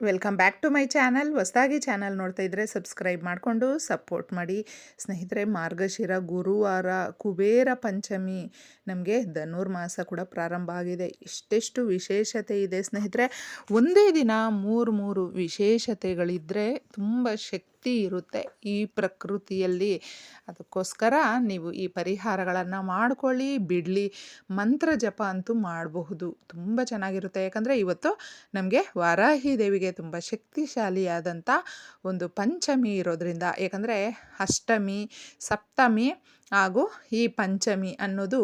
Welcome back to my channel. ಹೊಸದಾಗಿ channel ನೋಡ್ತಾ ಇದ್ದರೆ ಸಬ್ಸ್ಕ್ರೈಬ್ ಮಾಡಿಕೊಂಡು ಸಪೋರ್ಟ್ ಮಾಡಿ. ಸ್ನೇಹಿತರೆ, ಮಾರ್ಗಶಿರ, ಗುರುವಾರ, ಕುಬೇರ ಪಂಚಮಿ ನಮಗೆ ಧನುರ್ಮಾಸ ಕೂಡ ಪ್ರಾರಂಭ ಆಗಿದೆ. ಇಷ್ಟೆಷ್ಟು ವಿಶೇಷತೆ ಇದೆ ಸ್ನೇಹಿತರೆ. ಒಂದೇ ದಿನ ಮೂರು ಮೂರು ವಿಶೇಷತೆಗಳಿದ್ದರೆ ತುಂಬ ಶಕ್ತಿ ಇರುತ್ತೆ ಈ ಪ್ರಕೃತಿಯಲ್ಲಿ. ಅದಕ್ಕೋಸ್ಕರ ನೀವು ಈ ಪರಿಹಾರಗಳನ್ನು ಮಾಡ್ಕೊಳ್ಳಿ, ಬಿಡಲಿ ಮಂತ್ರ ಜಪ ಅಂತೂ ಮಾಡಬಹುದು. ತುಂಬ ಚೆನ್ನಾಗಿರುತ್ತೆ. ಯಾಕಂದರೆ ಇವತ್ತು ನಮಗೆ ವಾರಾಹಿ ದೇವಿಗೆ ತುಂಬ ಶಕ್ತಿಶಾಲಿಯಾದಂಥ ಒಂದು ಪಂಚಮಿ ಇರೋದ್ರಿಂದ, ಯಾಕಂದರೆ ಅಷ್ಟಮಿ, ಸಪ್ತಮಿ ಹಾಗೂ ಈ ಪಂಚಮಿ ಅನ್ನೋದು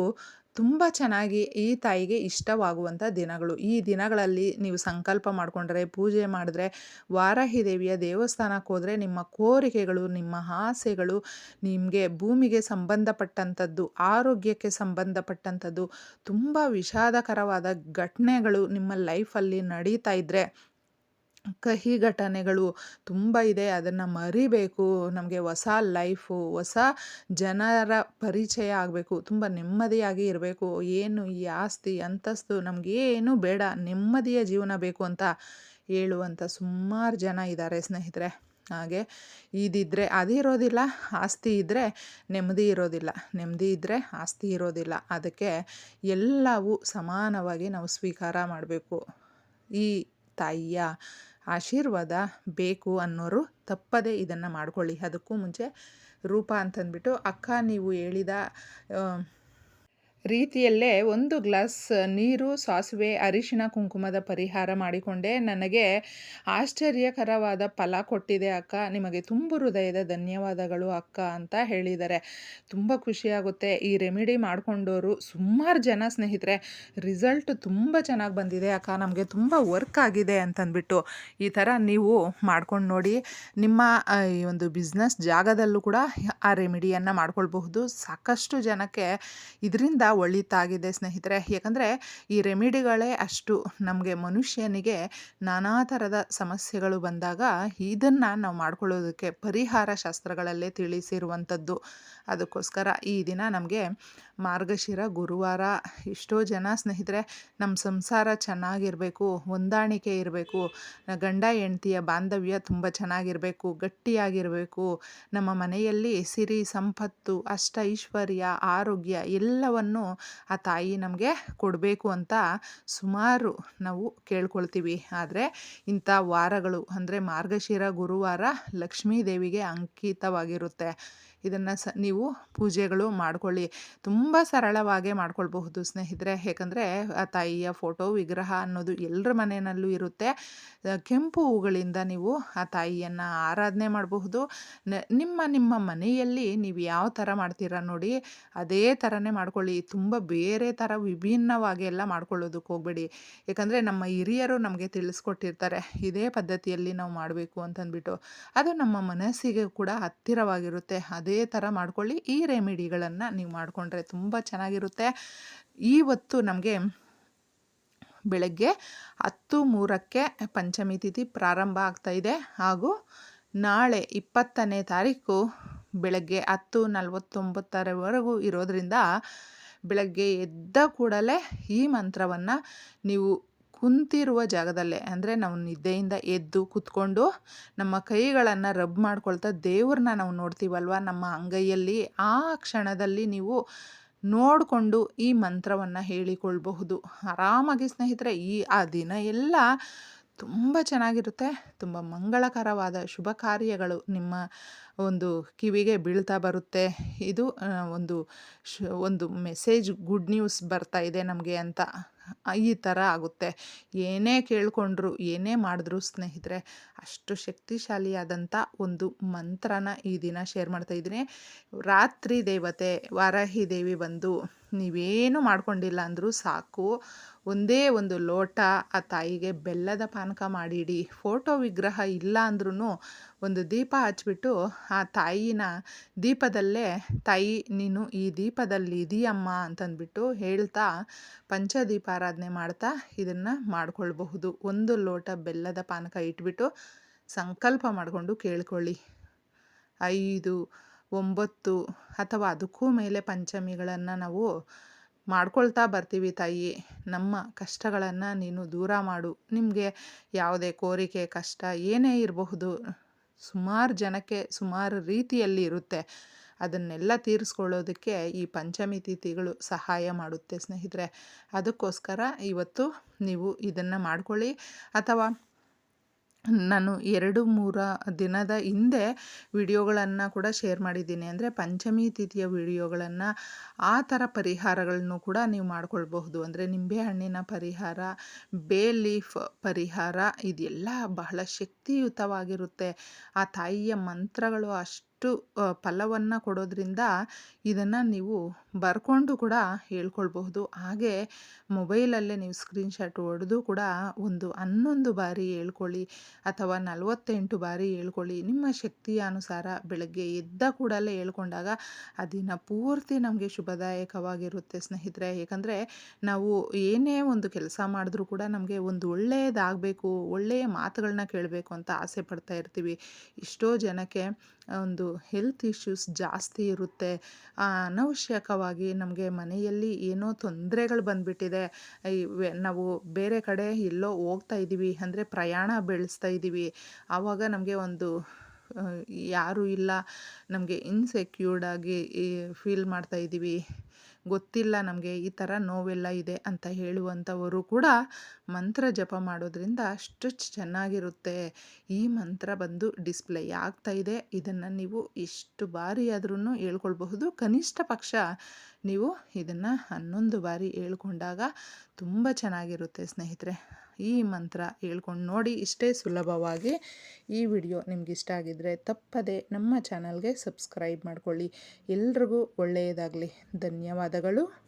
ತುಂಬ ಚೆನ್ನಾಗಿ ಈ ತಾಯಿಗೆ ಇಷ್ಟವಾಗುವಂಥ ದಿನಗಳು. ಈ ದಿನಗಳಲ್ಲಿ ನೀವು ಸಂಕಲ್ಪ ಮಾಡಿಕೊಂಡ್ರೆ, ಪೂಜೆ ಮಾಡಿದ್ರೆ, ವಾರಾಹಿ ದೇವಿಯ ದೇವಸ್ಥಾನಕ್ಕೆ ಹೋದರೆ ನಿಮ್ಮ ಕೋರಿಕೆಗಳು, ನಿಮ್ಮ ಆಸೆಗಳು ನಿಮಗೆ ಭೂಮಿಗೆ ಸಂಬಂಧಪಟ್ಟಂಥದ್ದು, ಆರೋಗ್ಯಕ್ಕೆ ಸಂಬಂಧಪಟ್ಟಂಥದ್ದು, ತುಂಬ ವಿಷಾದಕರವಾದ ಘಟನೆಗಳು ನಿಮ್ಮ ಲೈಫಲ್ಲಿ ನಡೀತಾ ಇದ್ದರೆ ಕಹಿ ಘಟನೆಗಳು ತುಂಬ ಇದೆ. ಅದನ್ನು ಮರಿಬೇಕು. ನಮಗೆ ಹೊಸ ಲೈಫು ಹೊಸ ಜನರ ಪರಿಚಯ ಆಗಬೇಕು. ತುಂಬ ನೆಮ್ಮದಿಯಾಗಿ ಇರಬೇಕು. ಏನು ಈ ಆಸ್ತಿ, ಅಂತಸ್ತು ನಮಗೇನು ಬೇಡ. ನೆಮ್ಮದಿಯ ಜೀವನ ಬೇಕು ಅಂತ ಹೇಳುವಂಥ ಸುಮಾರು ಜನ ಇದ್ದಾರೆ ಸ್ನೇಹಿತರೆ. ಹಾಗೆ ಇದಿದ್ದರೆ ಅದಿರೋದಿಲ್ಲ ಆಸ್ತಿ ಇದ್ದರೆ ನೆಮ್ಮದಿ ಇರೋದಿಲ್ಲ. ನೆಮ್ಮದಿ ಇದ್ದರೆ ಆಸ್ತಿ ಇರೋದಿಲ್ಲ. ಅದಕ್ಕೆ ಎಲ್ಲವೂ ಸಮಾನವಾಗಿ ನಾವು ಸ್ವೀಕಾರ ಮಾಡಬೇಕು. ಈ ತಾಯಿಯ ಆಶೀರ್ವಾದ ಬೇಕು ಅನ್ನೋರು ತಪ್ಪದೇ ಇದನ್ನು ಮಾಡ್ಕೊಳ್ಳಿ. ಅದಕ್ಕೂ ಮುಂಚೆ ರೂಪ ಅಂತಂದ್ಬಿಟ್ಟು ಅಕ್ಕ ನೀವು ಹೇಳಿದ ರೀತಿಯಲ್ಲೇ ಒಂದು ಗ್ಲಾಸ್ ನೀರು, ಸಾಸಿವೆ ಅರಿಶಿನ ಕುಂಕುಮದ ಪರಿಹಾರ ಮಾಡಿಕೊಂಡೆ. ನನಗೆ ಆಶ್ಚರ್ಯಕರವಾದ ಫಲ ಕೊಟ್ಟಿದೆ ಅಕ್ಕ. ನಿಮಗೆ ತುಂಬ ಹೃದಯದ ಧನ್ಯವಾದಗಳು ಅಕ್ಕ ಅಂತ ಹೇಳಿದ್ದಾರೆ ತುಂಬ ಖುಷಿಯಾಗುತ್ತೆ. ಈ ರೆಮಿಡಿ ಮಾಡಿಕೊಂಡವರು ಸುಮಾರು ಜನ ಸ್ನೇಹಿತರೆ. ರಿಸಲ್ಟ್ ತುಂಬ ಚೆನ್ನಾಗಿ ಬಂದಿದೆ ಅಕ್ಕ. ನಮಗೆ ತುಂಬ ವರ್ಕ್ ಆಗಿದೆ ಅಂತಂದ್ಬಿಟ್ಟು ಈ ಥರ ನೀವು ಮಾಡ್ಕೊಂಡು ನೋಡಿ. ನಿಮ್ಮ ಈ ಒಂದು ಬಿಸ್ನೆಸ್ ಜಾಗದಲ್ಲೂ ಕೂಡ ಆ ರೆಮಿಡಿಯನ್ನು ಮಾಡ್ಕೊಳ್ಬಹುದು. ಸಾಕಷ್ಟು ಜನಕ್ಕೆ ಇದರಿಂದ ಒಳಿತಾಗಿದೆ ಸ್ನೇಹಿತರೆ. ಯಾಕಂದರೆ ಈ ರೆಮಿಡಿಗಳೇ ಅಷ್ಟು ನಮಗೆ ಮನುಷ್ಯನಿಗೆ ನಾನಾ ಥರದ ಸಮಸ್ಯೆಗಳು ಬಂದಾಗ ಇದನ್ನು ನಾವು ಮಾಡ್ಕೊಳ್ಳೋದಕ್ಕೆ ಪರಿಹಾರ ಶಾಸ್ತ್ರಗಳಲ್ಲೇ ತಿಳಿಸಿರುವಂಥದ್ದು. ಅದಕ್ಕೋಸ್ಕರ ಈ ದಿನ ನಮಗೆ ಮಾರ್ಗಶಿರ, ಗುರುವಾರ ಎಷ್ಟೋ ಜನ ಸ್ನೇಹಿತರೆ ನಮ್ಮ ಸಂಸಾರ ಚೆನ್ನಾಗಿರಬೇಕು, ಹೊಂದಾಣಿಕೆ ಇರಬೇಕು, ಗಂಡ ಹೆಂಡತಿಯ ಬಾಂಧವ್ಯ ತುಂಬ ಚೆನ್ನಾಗಿರಬೇಕು, ಗಟ್ಟಿಯಾಗಿರಬೇಕು, ನಮ್ಮ ಮನೆಯಲ್ಲಿ ಸಿರಿ, ಸಂಪತ್ತು, ಅಷ್ಟ ಐಶ್ವರ್ಯ, ಆರೋಗ್ಯ ಎಲ್ಲವನ್ನು ಆ ತಾಯಿ ನಮಗೆ ಕೊಡಬೇಕು ಅಂತ ಸುಮಾರು ನಾವು ಕೇಳ್ಕೊಳ್ತೀವಿ. ಆದರೆ ಇಂಥ ವಾರಗಳು ಅಂದರೆ ಮಾರ್ಗಶಿರ, ಗುರುವಾರ ಲಕ್ಷ್ಮೀ ದೇವಿಗೆ ಅಂಕಿತವಾಗಿರುತ್ತೆ. ಇದನ್ನು ಸ, ನೀವು ಪೂಜೆಗಳು ಮಾಡ್ಕೊಳ್ಳಿ. ತುಂಬ ಸರಳವಾಗೇ ಮಾಡ್ಕೊಳ್ಬಹುದು ಸ್ನೇಹಿತರೆ. ಏಕೆಂದರೆ ಆ ತಾಯಿಯ ಫೋಟೋ, ವಿಗ್ರಹ ಅನ್ನೋದು ಎಲ್ಲರ ಮನೆಯಲ್ಲೂ ಇರುತ್ತೆ. ಕೆಂಪು ಹೂಗಳಿಂದ ನೀವು ಆ ತಾಯಿಯನ್ನು ಆರಾಧನೆ ಮಾಡಬಹುದು. ನಿಮ್ಮ ನಿಮ್ಮ ಮನೆಯಲ್ಲಿ ನೀವು ಯಾವ ಥರ ಮಾಡ್ತೀರ ನೋಡಿ, ಅದೇ ಥರನೇ ಮಾಡ್ಕೊಳ್ಳಿ. ತುಂಬ ಬೇರೆ ಥರ ವಿಭಿನ್ನವಾಗಿ ಎಲ್ಲ ಮಾಡ್ಕೊಳ್ಳೋದಕ್ಕೆ ಹೋಗಬೇಡಿ. ಯಾಕಂದರೆ ನಮ್ಮ ಹಿರಿಯರು ನಮಗೆ ತಿಳಿಸ್ಕೊಟ್ಟಿರ್ತಾರೆ, ಇದೇ ಪದ್ಧತಿಯಲ್ಲಿ ನಾವು ಮಾಡಬೇಕು ಅಂತಂದ್ಬಿಟ್ಟು. ಅದು ನಮ್ಮ ಮನಸ್ಸಿಗೆ ಕೂಡ ಹತ್ತಿರವಾಗಿರುತ್ತೆ. ಅದೇ ಅದೇ ಥರ ಮಾಡ್ಕೊಳ್ಳಿ. ಈ ರೆಮಿಡಿಗಳನ್ನು ನೀವು ಮಾಡಿಕೊಂಡ್ರೆ ತುಂಬ ಚೆನ್ನಾಗಿರುತ್ತೆ. ಇವತ್ತು ನಮಗೆ ಬೆಳಗ್ಗೆ ಹತ್ತು ಮೂರಕ್ಕೆ ಪಂಚಮಿ ತಿಥಿ ಪ್ರಾರಂಭ ಆಗ್ತಾಯಿದೆ ಹಾಗೂ ನಾಳೆ ಇಪ್ಪತ್ತನೇ ತಾರೀಕು ಬೆಳಗ್ಗೆ ಹತ್ತು ನಲವತ್ತೊಂಬತ್ತರವರೆಗೂ ಇರೋದರಿಂದ ಬೆಳಗ್ಗೆ ಎದ್ದ ಕೂಡಲೇ ಈ ಮಂತ್ರವನ್ನು ನೀವು ಕುಂತಿರುವ ಜಾಗದಲ್ಲೇ, ಅಂದರೆ ನಾವು ನಿದ್ದೆಯಿಂದ ಎದ್ದು ಕುತ್ಕೊಂಡು ನಮ್ಮ ಕೈಗಳನ್ನು ರಬ್ ಮಾಡ್ಕೊಳ್ತಾ ದೇವ್ರನ್ನ ನಾವು ನೋಡ್ತೀವಲ್ವ? ನಮ್ಮ ಅಂಗೈಯಲ್ಲಿ ಆ ಕ್ಷಣದಲ್ಲಿ ನೀವು ನೋಡಿಕೊಂಡು ಈ ಮಂತ್ರವನ್ನು ಹೇಳಿಕೊಳ್ಬಹುದು. ಆರಾಮಾಗಿ ಸ್ನೇಹಿತರೆ, ಈ, ಆ ದಿನ ಎಲ್ಲ ತುಂಬ ಚೆನ್ನಾಗಿರುತ್ತೆ. ತುಂಬ ಮಂಗಳಕರವಾದ ಶುಭ ಕಾರ್ಯಗಳು ನಿಮ್ಮ ಒಂದು ಕಿವಿಗೆ ಬೀಳ್ತಾ ಬರುತ್ತೆ. ಇದು ಒಂದು ಶ್, ಒಂದು ಮೆಸೇಜ್, ಗುಡ್ ನ್ಯೂಸ್ ಬರ್ತಾ ಇದೆ ನಮಗೆ ಅಂತ. ಈ ಥರ ಆಗುತ್ತೆ. ಏನೇ ಕೇಳಿಕೊಂಡ್ರು, ಏನೇ ಮಾಡಿದ್ರು ಸ್ನೇಹಿತರೆ, ಅಷ್ಟು ಶಕ್ತಿಶಾಲಿಯಾದಂಥ ಒಂದು ಮಂತ್ರನ ಈ ದಿನ ಶೇರ್ ಮಾಡ್ತಾ ಇದ್ದೀನಿ. ರಾತ್ರಿ ದೇವತೆ, ವಾರಾಹಿ ದೇವಿ ಬಂದು ನೀವೇನು ಮಾಡ್ಕೊಂಡಿಲ್ಲ ಅಂದರೂ ಸಾಕು. ಒಂದೇ ಒಂದು ಲೋಟ ಆ ತಾಯಿಗೆ ಬೆಲ್ಲದ ಪಾನಕ ಮಾಡಿಡಿ. ಫೋಟೋ ವಿಗ್ರಹ ಇಲ್ಲ ಅಂದ್ರೂ ಒಂದು ದೀಪ ಹಚ್ಬಿಟ್ಟು ಆ ತಾಯಿನ ದೀಪದಲ್ಲೇ, ತಾಯಿ, ನೀನು ಈ ದೀಪದಲ್ಲಿ ಇದೆಯಮ್ಮ ಅಂತಂದ್ಬಿಟ್ಟು ಹೇಳ್ತಾ ಪಂಚದೀಪಾರಾಧನೆ ಮಾಡ್ತಾ ಇದನ್ನು ಮಾಡ್ಕೊಳ್ಬಹುದು. ಒಂದು ಲೋಟ ಬೆಲ್ಲದ ಪಾನಕ ಇಟ್ಬಿಟ್ಟು ಸಂಕಲ್ಪ ಮಾಡಿಕೊಂಡು ಕೇಳ್ಕೊಳ್ಳಿ. ಐದು ಒಂಬತ್ತು ಅಥವಾ ಅದಕ್ಕೂ ಮೇಲೆ ಪಂಚಮಿಗಳನ್ನು ನಾವು ಮಾಡ್ಕೊಳ್ತಾ ಬರ್ತೀವಿ ತಾಯಿ. ನಮ್ಮ ಕಷ್ಟಗಳನ್ನು ನೀನು ದೂರ ಮಾಡು. ನಿಮಗೆ ಯಾವುದೇ ಕೋರಿಕೆ, ಕಷ್ಟ ಏನೇ ಇರಬಹುದು, ಸುಮಾರು ಜನಕ್ಕೆ ಸುಮಾರು ರೀತಿಯಲ್ಲಿ ಇರುತ್ತೆ. ಅದನ್ನೆಲ್ಲ ತೀರಿಸ್ಕೊಳ್ಳೋದಕ್ಕೆ ಈ ಪಂಚಮಿ ತಿಥಿಗಳು ಸಹಾಯ ಮಾಡುತ್ತೆ ಸ್ನೇಹಿತರೆ. ಅದಕ್ಕೋಸ್ಕರ ಇವತ್ತು ನೀವು ಇದನ್ನು ಮಾಡ್ಕೊಳ್ಳಿ. ಅಥವಾ ನಾನು ಎರಡು ಮೂರ ದಿನದ ಹಿಂದೆ ವಿಡಿಯೋಗಳನ್ನು ಕೂಡ ಶೇರ್ ಮಾಡಿದ್ದೀನಿ. ಅಂದರೆ ಪಂಚಮಿ ತಿಥಿಯ ವಿಡಿಯೋಗಳನ್ನು ಆ ಥರ ಪರಿಹಾರಗಳನ್ನು ಕೂಡ ನೀವು ಮಾಡ್ಕೊಳ್ಬಹುದು. ಅಂದರೆ ನಿಂಬೆಹಣ್ಣಿನ ಪರಿಹಾರ, ಬೇ ಲೀಫ್ ಪರಿಹಾರ, ಇದೆಲ್ಲ ಬಹಳ ಶಕ್ತಿಯುತವಾಗಿರುತ್ತೆ. ಆ ತಾಯಿಯ ಮಂತ್ರಗಳು ಅಷ್ಟು ಫಲವನ್ನು ಕೊಡೋದ್ರಿಂದ ಇದನ್ನು ನೀವು ಬರ್ಕೊಂಡು ಕೂಡ ಹೇಳ್ಕೊಳ್ಬಹುದು. ಹಾಗೆ ಮೊಬೈಲಲ್ಲೇ ನೀವು ಸ್ಕ್ರೀನ್ಶಾಟ್ ಹೊಡೆದು ಕೂಡ ಒಂದು ಹನ್ನೊಂದು ಬಾರಿ ಹೇಳ್ಕೊಳ್ಳಿ ಅಥವಾ ನಲವತ್ತೆಂಟು ಬಾರಿ ಹೇಳ್ಕೊಳ್ಳಿ. ನಿಮ್ಮ ಶಕ್ತಿಯ ಅನುಸಾರ ಬೆಳಗ್ಗೆ ಎದ್ದ ಕೂಡಲೇ ಹೇಳ್ಕೊಂಡಾಗ ಆ ಪೂರ್ತಿ ನಮಗೆ ಶುಭದಾಯಕವಾಗಿರುತ್ತೆ ಸ್ನೇಹಿತರೆ. ಏಕೆಂದರೆ ನಾವು ಏನೇ ಒಂದು ಕೆಲಸ ಮಾಡಿದ್ರೂ ಕೂಡ ನಮಗೆ ಒಂದು ಒಳ್ಳೆಯದಾಗಬೇಕು ಒಳ್ಳೆಯ ಮಾತುಗಳನ್ನ ಕೇಳಬೇಕು ಅಂತ ಆಸೆ ಪಡ್ತಾ ಇರ್ತೀವಿ. ಎಷ್ಟೋ ಜನಕ್ಕೆ ಒಂದು ಹೆಲ್ತ್ ಇಶ್ಯೂಸ್ ಜಾಸ್ತಿ ಇರುತ್ತೆ. ಅನವಶ್ಯಕವಾಗಿ ನಮಗೆ ಮನೆಯಲ್ಲಿ ಏನೋ ತೊಂದರೆಗಳು ಬಂದುಬಿಟ್ಟಿದೆ. ನಾವು ಬೇರೆ ಕಡೆ ಎಲ್ಲೋ ಹೋಗ್ತಾ ಇದ್ದೀವಿ ಅಂದರೆ ಪ್ರಯಾಣ ಬೆಳೆಸ್ತಾ ಇದ್ದೀವಿ ಆವಾಗ ನಮಗೆ ಒಂದು ಯಾರೂ ಇಲ್ಲ. ನಮಗೆ ಇನ್ಸೆಕ್ಯೂರ್ಡ್ ಆಗಿ ಫೀಲ್ ಮಾಡ್ತಾ ಇದ್ದೀವಿ. ಗೊತ್ತಿಲ್ಲ ನಮಗೆ ಈ ಥರ ನೋವೆಲ್ಲ ಇದೆ ಅಂತ ಹೇಳುವಂಥವರು ಕೂಡ ಮಂತ್ರ ಜಪ ಮಾಡೋದ್ರಿಂದ ಅಷ್ಟು ಚೆನ್ನಾಗಿರುತ್ತೆ. ಈ ಮಂತ್ರ ಬಂದು ಡಿಸ್ಪ್ಲೇ ಆಗ್ತಾ ಇದೆ. ಇದನ್ನು ನೀವು ಎಷ್ಟು ಬಾರಿ ಆದ್ರೂ ಹೇಳ್ಕೊಳ್ಬಹುದು. ಕನಿಷ್ಠ ಪಕ್ಷ ನೀವು ಇದನ್ನು ಹನ್ನೊಂದು ಬಾರಿ ಹೇಳ್ಕೊಂಡಾಗ ತುಂಬ ಚೆನ್ನಾಗಿರುತ್ತೆ ಸ್ನೇಹಿತರೆ. ಈ ಮಂತ್ರ ಹೇಳ್ಕೊಂಡು ನೋಡಿ ಇಷ್ಟೇ ಸುಲಭವಾಗಿ ಈ ವಿಡಿಯೋ ನಿಮ್ಗೆ ಇಷ್ಟ ಆಗಿದ್ರೆ ತಪ್ಪದೆ ನಮ್ಮ ಚಾನಲ್ಗೆ ಸಬ್ಸ್ಕ್ರೈಬ್ ಮಾಡಿಕೊಳ್ಳಿ. ಎಲ್ರಿಗೂ ಒಳ್ಳೆಯದಾಗಲಿ. ಧನ್ಯವಾದಗಳು.